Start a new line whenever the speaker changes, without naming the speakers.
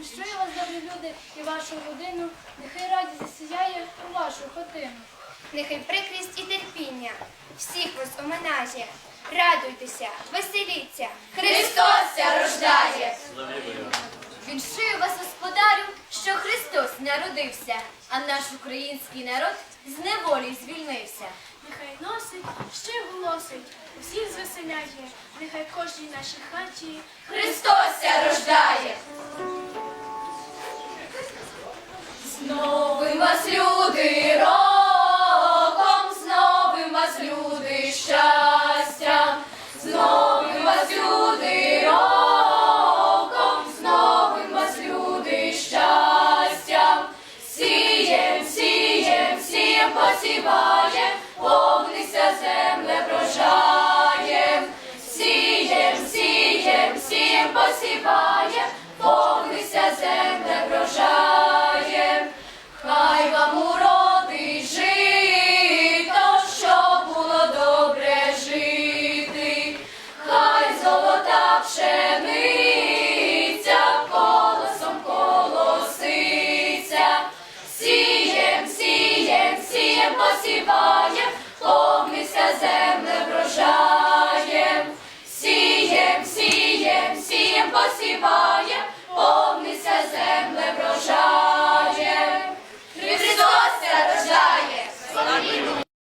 І що вас, добрі люди, і вашу родину, нехай радість засіяє у вашу хатину.
Нехай прикрість і терпіння всіх вас оминає. Радуйтеся, веселіться, Христос
ся рождає. Віншую вас, господарю, що Христос народився, а наш український народ з неволі звільнився.
Нехай носить, ще голосить, усіх звеселяє, нехай кожній нашій хаті
Христос ся рождає. посіває, повнися земля.